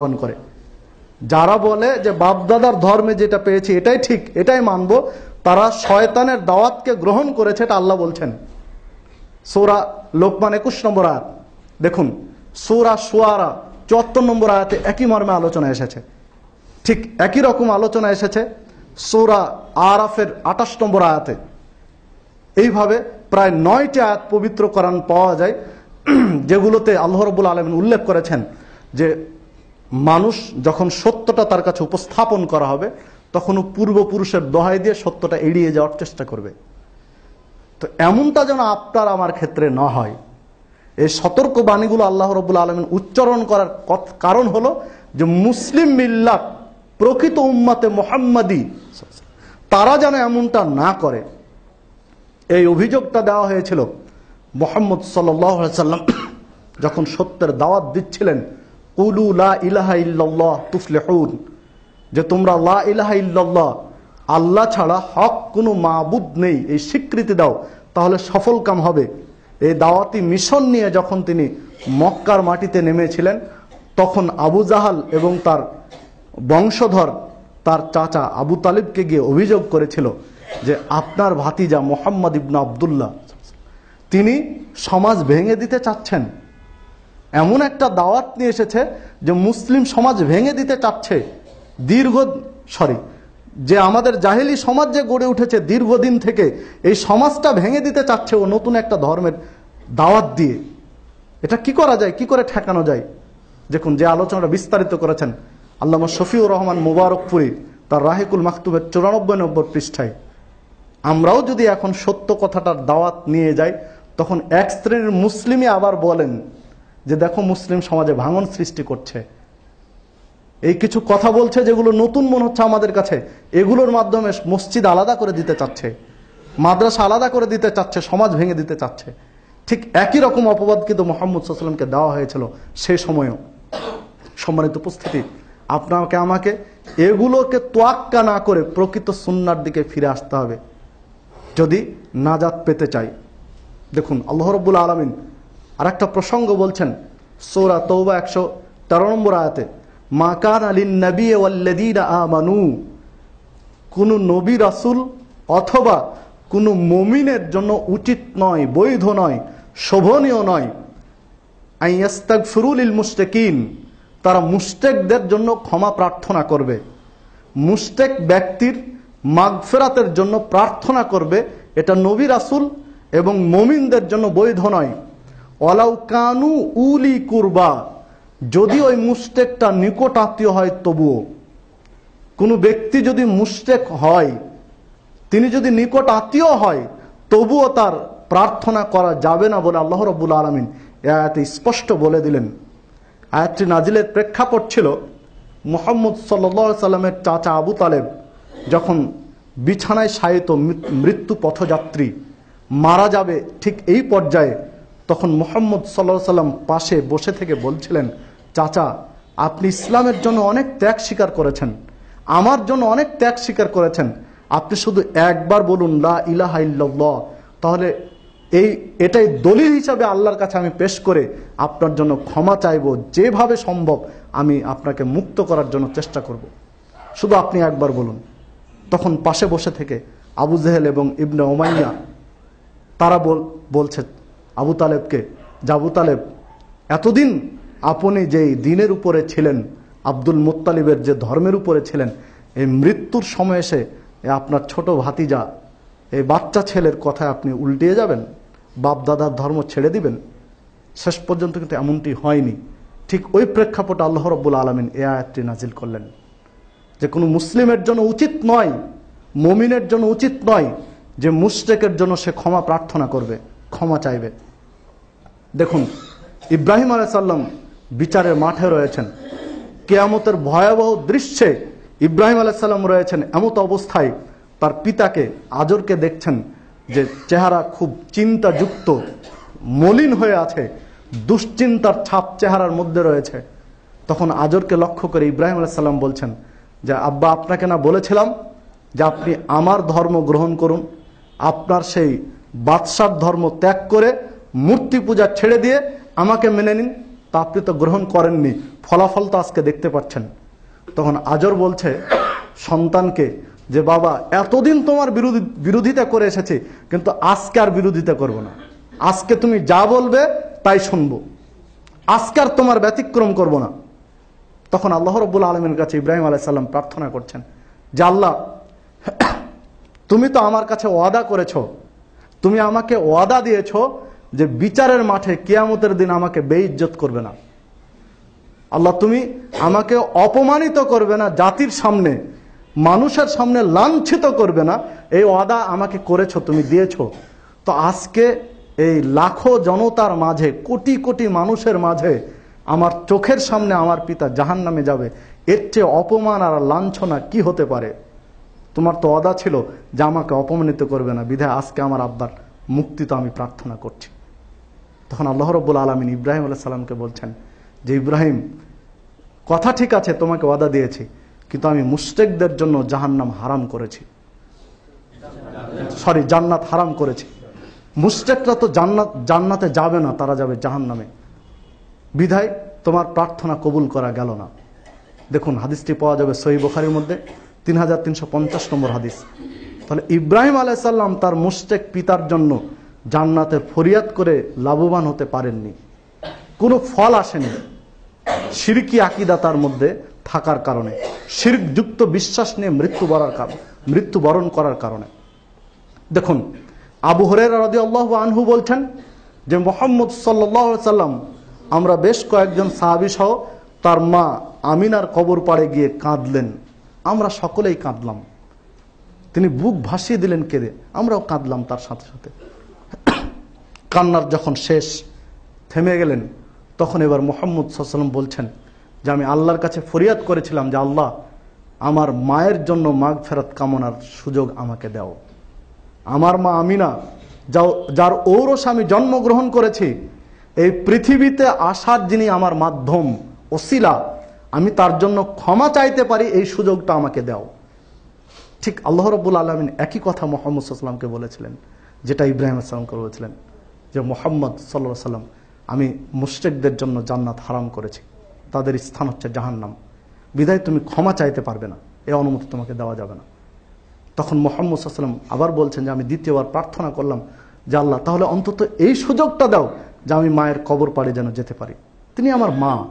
পালন করে। যারা বলে যে বাপদাদার ধর্মে যেটা পেয়েছি এটাই ঠিক, এটাই মানব, তারা শয়তানের দাওয়াতকে গ্রহণ করেছে এটা আল্লাহ বলছেন। সৌরা লোকমান একুশ নম্বর আয়াত। দেখুন, সৌরা সোয়ারা চুয়াত্তর নম্বর আয়াতে একই মর্মে আলোচনা এসেছে। ঠিক একই রকম আলোচনা এসেছে সৌরা আরাফের আঠাশ নম্বর আয়াতে। এইভাবে প্রায় নয়টি আয়াত পবিত্র করান পাওয়া যায় যেগুলোতে আল্লাহ রবুল আলমিন উল্লেখ করেছেন যে মানুষ যখন সত্যটা তার কাছে উপস্থাপন করা হবে তখন ও পূর্বপুরুষের দোহাই দিয়ে সত্যটা এড়িয়ে যাওয়ার চেষ্টা করবে। তো এমনটা যেন আপনার আমার ক্ষেত্রে না হয়। এই সতর্ক বাণীগুলো আল্লাহ রবুল আলমিন উচ্চারণ করার কারণ হলো যে মুসলিম মিল্লাত, প্রকৃত উম্মাতে মোহাম্মদী, তারা যেন এমনটা না করে। এই অভিযোগটা দেওয়া হয়েছিল মোহাম্মদ সাল্লাম যখন সত্যের দাওয়াত দিচ্ছিলেন উলু লা ইলাহা ইল্লাল্লাহ তুফলিহুন। যে তোমরা লা ইলাহা আল্লাহ ছাড়া হক কোনো মাবুদ নেই, এই স্বীকৃতি দাও, তাহলে সফল কাম হবে। এই দাওয়াতি মিশন নিয়ে যখন তিনি মক্কার মাটিতে নেমেছিলেন, তখন আবু জাহাল এবং তার বংশধর, তার চাচা আবু তালিবকে গিয়ে অভিযোগ করেছিল যে আপনার ভাতিজা মোহাম্মদ ইবনা আবদুল্লাহ, তিনি সমাজ ভেঙে দিতে চাচ্ছেন। এমন একটা দাওয়াত নিয়ে এসেছে যে মুসলিম সমাজ ভেঙে দিতে চাচ্ছে দীর্ঘ, সরি, যে আমাদের জাহেলি সমাজ যে গড়ে উঠেছে দীর্ঘদিন থেকে এই সমাজটা ভেঙে দিতে চাচ্ছে ও নতুন একটা ধর্মের দাওয়াত দিয়ে। এটা কি করা যায়? কি করে ঠেকানো যায়? দেখুন, যে আলোচনাটা বিস্তারিত করেছেন আল্লামা শফিউর রহমান মুবারকপুরি তার রাহিকুল মাকতুবের চুরানব্বই নম্বর পৃষ্ঠায়। আমরাও যদি এখন সত্য কথাটার দাওয়াত নিয়ে যাই, তখন এক শ্রেণির মুসলিমই আবার বলেন যে দেখো মুসলিম সমাজে ভাঙন সৃষ্টি করছে। এই কিছু কথা বলছে যেগুলো নতুন মনে হচ্ছে আমাদের কাছে। এগুলোর মাধ্যমে মসজিদ আলাদা করে দিতে চাচ্ছে, মাদ্রাসা আলাদা করে দিতে চাচ্ছে, সমাজ ভেঙে দিতে চাচ্ছে। ঠিক একই রকম অপবাদ কিন্তু মোহাম্মদ সাল্লামকে দেওয়া হয়েছিল সেই সময়ও। সম্মানিত উপস্থিতি, আপনাকে, আমাকে এগুলোকে তোয়াক্কা না করে প্রকৃত সুন্নার দিকে ফিরে আসতে হবে। যদি নাজাত পেতে চাই। দেখুন, আল্লাহ আলমিন আর একটা প্রসঙ্গ বলছেন, সৌরা তৌবা একশো তেরো নম্বর আয়াতে, মা কান আলিন নবী ওয়াল্লাদিনা আমানু কোনো নবী রাসুল অথবা কোনো মমিনের জন্য উচিত নয়, বৈধ নয়, শোভনীয় নয়। আইয়াস্তাক ফিরুল মুস্তেকিন তারা মুস্টেকদের জন্য ক্ষমা প্রার্থনা করবে। মুস্টেক ব্যক্তির মাগফেরাতের জন্য প্রার্থনা করবে, এটা নবী রাসুল এবং মমিনদের জন্য বৈধ নয়। অলাউ কানু উলি কুরবা। যদি ওই মুস্টেকটা নিকট আত্মীয় হয়, তবুও। কোনো ব্যক্তি যদি মুস্টেক হয়, তিনি যদি নিকট আত্মীয় হয়, তবুও তার প্রার্থনা করা যাবে না বলে আল্লাহ রব্বুল আলমিন এ আয়াতে স্পষ্ট বলে দিলেন। আয়াতটি নাজিলের প্রেক্ষাপট ছিল, মোহাম্মদ সাল্লা সাল্লামের চাচা আবু তালেব যখন বিছানায় মৃত- মৃত্যু পথযাত্রী মারা যাবে ঠিক এই পর্যায়ে তখন মোহাম্মদ সাল্লা সাল্লাম পাশে বসে থেকে বলছিলেন, চাচা, আপনি ইসলামের জন্য অনেক ত্যাগ স্বীকার করেছেন। আমার জন্য অনেক ত্যাগ স্বীকার করেছেন। আপনি শুধু একবার বলুন, লা ইলাহা ইল্লাল্লাহ। তাহলে এই, এটাই দলিল হিসাবে আল্লাহর কাছে আমি পেশ করে আপনার জন্য ক্ষমা চাইব, যেভাবে সম্ভব আমি আপনাকে মুক্ত করার জন্য চেষ্টা করব। শুধু আপনি একবার বলুন। তখন পাশে বসে থেকে আবু জেহেল এবং ইবনে ওমাইয়া তারা বল, বলছে আবু তালেবকে, যে আবু তালেব এতদিন আপনি যেই দিনের উপরে ছিলেন, আব্দুল মুত্তালিবের যে ধর্মের উপরে ছিলেন, এই মৃত্যুর সময় এসে আপনার ছোট ভাতিজা, এই বাচ্চা ছেলের কথায় আপনি উল্টিয়ে যাবেন বাপ দাদার ধর্ম ছেড়ে দিবেন। শেষ পর্যন্ত কিন্তু এমনটি হয়নি। ঠিক ওই প্রেক্ষাপটে আল্লাহ রব্বুল আলমিন এ আয়াতটি নাজিল করলেন। যে কোনো মুসলিমের জন্য উচিত নয়, মমিনের জন্য উচিত নয় যে মুশরেকের জন্য সে ক্ষমা প্রার্থনা করবে, ক্ষমা চাইবে। দেখুন, ইব্রাহিম আলাইসাল্লাম বিচারের মাঠে রয়েছেন। কেয়ামতের ভয়াবহ দৃশ্যে ইব্রাহিম আলাইসাল্লাম রয়েছেন এমত অবস্থায় তার পিতাকে আজরকে দেখছেন যে চেহারা খুব চিন্তাযুক্ত, মলিন হয়ে আছে, দুশ্চিন্তার ছাপ চেহারার মধ্যে রয়েছে। তখন আজরকে লক্ষ্য করে ইব্রাহিম আলাইসাল্লাম বলছেন যে, আব্বা, আপনাকে না বলেছিলাম যে আপনি আমার ধর্ম গ্রহণ করুন? আপনার সেই বাদশার ধর্ম ত্যাগ করে মূর্তি পূজা ছেড়ে দিয়ে আমাকে মেনে নিন, তা আপনি তো গ্রহণ করেননি। ফলাফল তো আজকে দেখতে পাচ্ছেন। তখন আজর বলছে, সন্তানকে যে বাবা, এতদিন তোমার বিরোধী বিরোধিতা করে এসেছি, কিন্তু আজকে আর বিরোধিতা করব না। আজকে তুমি যা বলবে, তাই শুনব। আজকে আর তোমার ব্যতিক্রম করব না। তখন আল্লাহ রব্বুল আলমের কাছে ইব্রাহিম আলাইসাল্লাম প্রার্থনা করছেন, যে আল্লাহ, তুমি তো আমার কাছে ওয়াদা করেছ, তুমি আমাকে ওয়াদা দিয়েছ যে বিচারের মাঠে কিয়ামতের দিন আমাকে বেইজ্জত করবে না। আল্লাহ, তুমি আমাকে অপমানিত করবে না, জাতির সামনে, মানুষের সামনে লাঞ্ছিত করবে না। এই ওয়াদা আমাকে করেছ, তুমি দিয়েছ। তো আজকে এই লাখো জনতার মাঝে, কোটি কোটি মানুষের মাঝে, আমার চোখের সামনে আমার পিতা জাহান নামে যাবে। এর চেয়ে অপমান আর লাঞ্ছনা কি হতে পারে? তোমার তো অদা ছিল যে আমাকে অপমানিত করবে না। বিধায় আজকে আমার আব্বার মুক্তি তো আমি প্রার্থনা করছি। তখন আল্লাহ রব্বুল আলমিন ইব্রাহিম আলাহ সাল্লামকে বলছেন যে, ইব্রাহিম, কথা ঠিক আছে, তোমাকে ওয়াদা দিয়েছি, কিন্তু আমি মুস্টেকদের জন্য জাহান্নাম হারাম করেছি। সরি, জান্নাত হারাম করেছি। মুস্টেকরা তো জান্নাত, জান্নাতে যাবে না, তারা যাবে জাহান্নামে। বিধায় তোমার প্রার্থনা কবুল করা গেল না। দেখুন, হাদিসটি পাওয়া যাবে সহি বখারির মধ্যে, তিন হাজার তিনশো পঞ্চাশ নম্বর হাদিস। তাহলে ইব্রাহিম আলাইসাল্লাম তার মুস্টেক পিতার জন্য জান্নাতের ফরিয়াদ করে লাভবান হতে পারেননি। কোনো ফল আসেনি। সিরকি আকিদা তার মধ্যে থাকার কারণে। যুক্ত বিশ্বাস নিয়ে মৃত্যু বরার মৃত্যুবরণ করার কারণে। দেখুন, আবু হরের রাজি আল্লাহ আনহু বলছেন যে মোহাম্মদ সাল্লাহ সাল্লাম, আমরা বেশ কয়েকজন সাহাবি সহ তার মা আমিনার কবর পাড়ে গিয়ে কাঁদলেন। আমরা সকলেই কাঁদলাম। তিনি বুক ভাসিয়ে দিলেন কেঁদে। আমরাও কাঁদলাম তার সাথে সাথে। কান্নার যখন শেষ থেমে গেলেন, তখন এবার মোহাম্মদ সাল্লাম বলছেন যে, আমি আল্লাহর কাছে ফরিয়াদ করেছিলাম যে, আল্লাহ, আমার মায়ের জন্য মাঘ ফেরত কামনার সুযোগ আমাকে দাও। আমার মা আমিনা যার ঔরস আমি জন্মগ্রহণ করেছি, এই পৃথিবীতে আসার যিনি আমার মাধ্যম, ওসিলা, আমি তার জন্য ক্ষমা চাইতে পারি, এই সুযোগটা আমাকে দাও। ঠিক আল্লাহ রব্বুল আলমিন একই কথা মোহাম্মদ সাল্লামকে বলেছিলেন, যেটা ইব্রাহিম আসসালামকে বলেছিলেন। যে মোহাম্মদ সাল্লা সাল্লাম, আমি মুশ্রিকদের জন্য জান্নাত হারাম করেছি। তাদের স্থান হচ্ছে জাহান্নাম। বিদায় তুমি ক্ষমা চাইতে পারবে না। এ অনুমতি তোমাকে দেওয়া যাবে না। তখন মোহাম্মদ সাল্লাম আবার বলছেন যে, আমি দ্বিতীয়বার প্রার্থনা করলাম, যে আল্লাহ, তাহলে অন্তত এই সুযোগটা দাও যে আমি মায়ের কবর পাড়ে যেন যেতে পারি। তিনি আমার মা।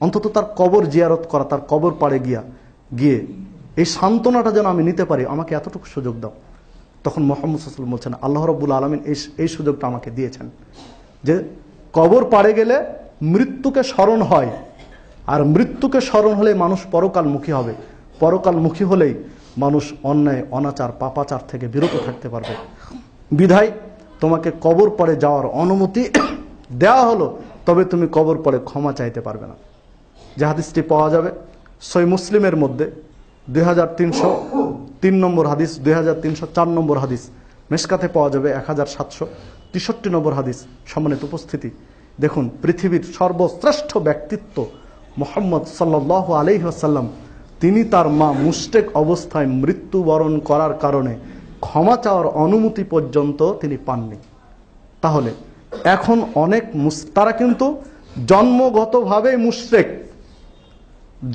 অন্তত তার কবর জিয়ারত করা, তার কবর পাড়ে গিয়া, গিয়ে এই সান্ত্বনাটা যেন আমি নিতে পারি, আমাকে এতটুকু সুযোগ দাও। তখন মোহাম্মদ সাল্লাম বলছেন, আল্লাহ রব্বুল আলমিন এই এই সুযোগটা আমাকে দিয়েছেন যে কবর পাড়ে গেলে মৃত্যুকে স্মরণ হয় আর মৃত্যুকে স্মরণ হলে মানুষ পরকালমুখী হবে। পরকালমুখী হলেই মানুষ অন্যায়, অনাচার, পাপাচার থেকে বিরত থাকতে পারবে। বিধায় তোমাকে কবর পরে যাওয়ার অনুমতি দেওয়া হলো, তবে তুমি কবর পরে ক্ষমা চাইতে পারবে না। যে হাদিসটি পাওয়া যাবে। সই মুসলিমের মধ্যে দু হাজার তিনশো তিন নম্বর হাদিস, দুই হাজার তিনশো চার নম্বর হাদিস। মেসকাতে পাওয়া যাবে এক হাজার সাতশো তেষট্টি নম্বর হাদিস। সম্মানিত উপস্থিতি, দেখুন, পৃথিবীর সর্বশ্রেষ্ঠ ব্যক্তিত্ব মোহাম্মদ সাল্লাহ আলহিহাসাল্লাম তিনি তার মা মুস্টেক অবস্থায় মৃত্যুবরণ করার কারণে ক্ষমা চাওয়ার অনুমতি পর্যন্ত তিনি পাননি। তাহলে, এখন অনেক তারা কিন্তু জন্মগতভাবেই মুস্টেক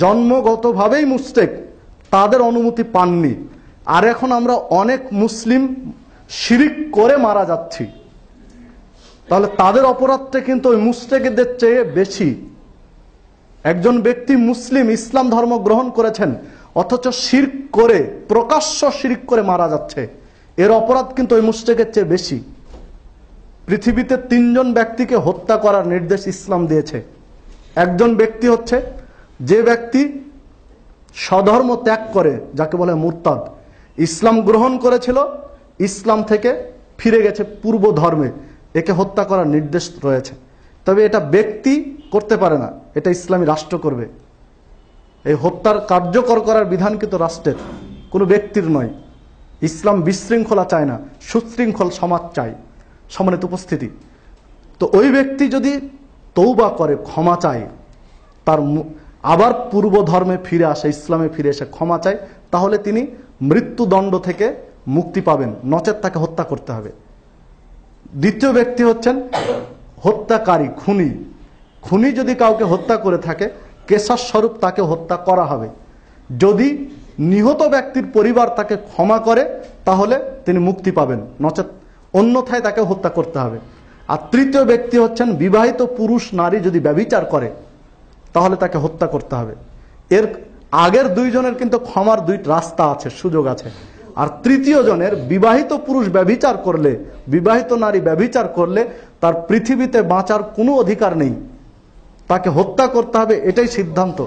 জন্মগতভাবেই মুস্টেক তাদের অনুমতি পাননি। আর এখন আমরা অনেক মুসলিম শিরিক করে মারা যাচ্ছি। তাহলে তাদের অপরাধটা কিন্তু ওই মুস্টেকদের চেয়ে বেশি। একজন ব্যক্তি মুসলিম, ইসলাম ধর্ম গ্রহণ করেছেন, অথচ শির্ক করে, প্রকাশ্য শিরিক করে মারা যাচ্ছে। এর অপরাধ কিন্তু ওই মুস্টেকের চেয়ে বেশি। পৃথিবীতে তিনজন ব্যক্তিকে হত্যা করার নির্দেশ ইসলাম দিয়েছে। একজন ব্যক্তি হচ্ছে যে ব্যক্তি স্বধর্ম ত্যাগ করে, যাকে বলে মুরতাদ। ইসলাম গ্রহণ করেছিল, ইসলাম থেকে ফিরে গেছে পূর্ব ধর্মে। একে হত্যা করার নির্দেশ রয়েছে। তবে এটা ব্যক্তি করতে পারে না, এটা ইসলামী রাষ্ট্র করবে। এই হত্যার কার্যকর করার বিধান কিন্তু রাষ্ট্রের, কোনো ব্যক্তির নয়। ইসলাম বিশৃঙ্খলা চায় না, সুশৃঙ্খল সমাজ চায়, সমানিত উপস্থিতি। তো ওই ব্যক্তি যদি তৌবা করে, ক্ষমা চায়, তার আবার পূর্ব ধর্মে ফিরে আসে, ইসলামে ফিরে এসে ক্ষমা চায়, তাহলে তিনি মৃত্যুদণ্ড থেকে মুক্তি পাবেন। নচেত তাকে হত্যা করতে হবে। দ্বিতীয় ব্যক্তি হচ্ছেন হত্যাকারী, খুনি। খুনি যদি কাউকে হত্যা করে থাকে কেশার স্বরূপ তাকে হত্যা করা হবে। যদি নিহত ব্যক্তির পরিবার তাকে ক্ষমা করে, তাহলে তিনি মুক্তি পাবেন। নচেত অন্যথায় তাকে হত্যা করতে হবে। আর তৃতীয় ব্যক্তি হচ্ছেন বিবাহিত পুরুষ নারী যদি ব্যবিচার করে, তাহলে তাকে হত্যা করতে হবে। এর আগের দুইজনের কিন্তু ক্ষমার দুই রাস্তা আছে, সুযোগ আছে। আর তৃতীয় জনের বিবাহিত পুরুষ ব্যবিচার করলে, বিবাহিত নারী ব্যবিচার করলে তার পৃথিবীতে বাঁচার কোনো অধিকার নেই। তাকে হত্যা করতে হবে, এটাই সিদ্ধান্ত।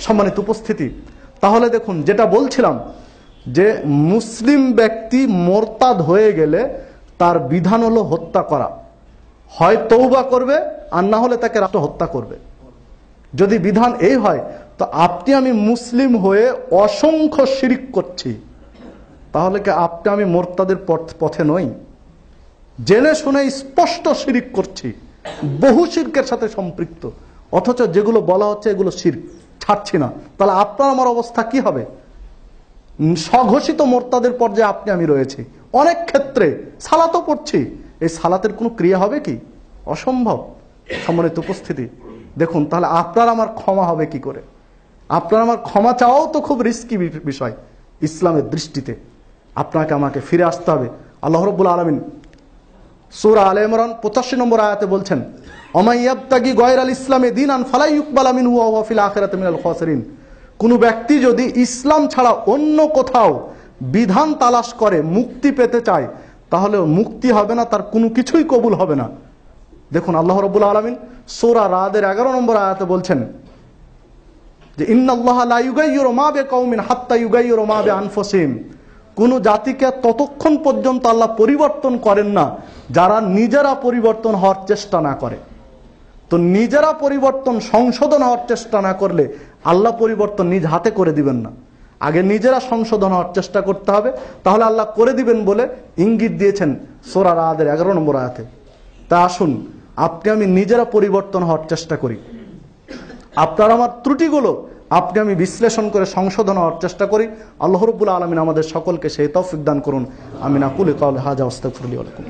সম্মানিত উপস্থিতি, তাহলে দেখুন, যেটা বলছিলাম, যে মুসলিম ব্যক্তি মোরতাদ হয়ে গেলে তার বিধান হলো হত্যা করা। হয় তৌবা করবে, আর না হলে তাকে রাষ্ট্র হত্যা করবে। যদি বিধান এই হয় তো আপনি আমি মুসলিম হয়ে অসংখ্য শিরিক করছি। তাহলে কি আপনি আমি মোরতাদের পথ- নই? জেনে শুনে স্পষ্ট শিরিক করছি। বহু শিরকের সাথে সম্পৃক্ত। অথচ যেগুলো বলা হচ্ছে এগুলো শির ছাড়ছি না। তাহলে আপনার আমার অবস্থা কি হবে? স্বঘোষিত মোরতাদের পর্যায়ে আপনি আমি রয়েছি। অনেক ক্ষেত্রে সালাতও পড়ছি। এই সালাতের কোনো ক্রিয়া হবে কি? অসম্ভব। সম্মানিত উপস্থিতি। দেখুন, তাহলে আপনার আমার ক্ষমা হবে কি করে? আপনার আমার ক্ষমা চাওয়াও তো খুব রিস্কি বিষয়। ইসলামের দৃষ্টিতে আপনাকে আমাকে ফিরে আসতে হবে। আল্লাহ রব্বুল আলমিন সুরা আলে ইমরান পঁচাশি নম্বর আয়াতে বলছেন অমাইয়াবতাগি গয়ের আল ইসলামে দিন আন ফালাই ইকবাল আমিন হুয়া ওয়াফিল আখেরাত মিনাল খসরিন। কোনো ব্যক্তি যদি ইসলাম ছাড়া অন্য কোথাও বিধান তালাশ করে, মুক্তি পেতে চায়, তাহলে মুক্তি হবে না, তার কোনো কিছুই কবুল হবে না। দেখুন, আল্লাহ রবুল আলমিন সোরা রাদের এগারো নম্বর আয়াতে বলছেন মা বিআনফুসিহিম। কোন জাতিকে ততক্ষণ পর্যন্ত আল্লাহ পরিবর্তন করেন না, যারা নিজেরা পরিবর্তন হওয়ার চেষ্টা না করে। তো নিজেরা পরিবর্তন সংশোধন হওয়ার চেষ্টা না করলে আল্লাহ পরিবর্তন নিজ হাতে করে দিবেন না। আগে নিজেরা সংশোধন হওয়ার চেষ্টা করতে হবে, তাহলে আল্লাহ করে দিবেন বলে ইঙ্গিত দিয়েছেন সোরা রাদের এগারো নম্বর আয়াতে। তা আসুন, আপনি আমি নিজেরা পরিবর্তন হওয়ার চেষ্টা করি। আপনার আমার ত্রুটিগুলো আপনি আমি বিশ্লেষণ করে সংশোধন হওয়ার চেষ্টা করি। আল্লাহ রব্বুল আলমিন আমাদের সকলকে সেই তৌফিক দান করুন। আমি নাকুল কাউল হাজা অস্তাফুরলি আলাইকুম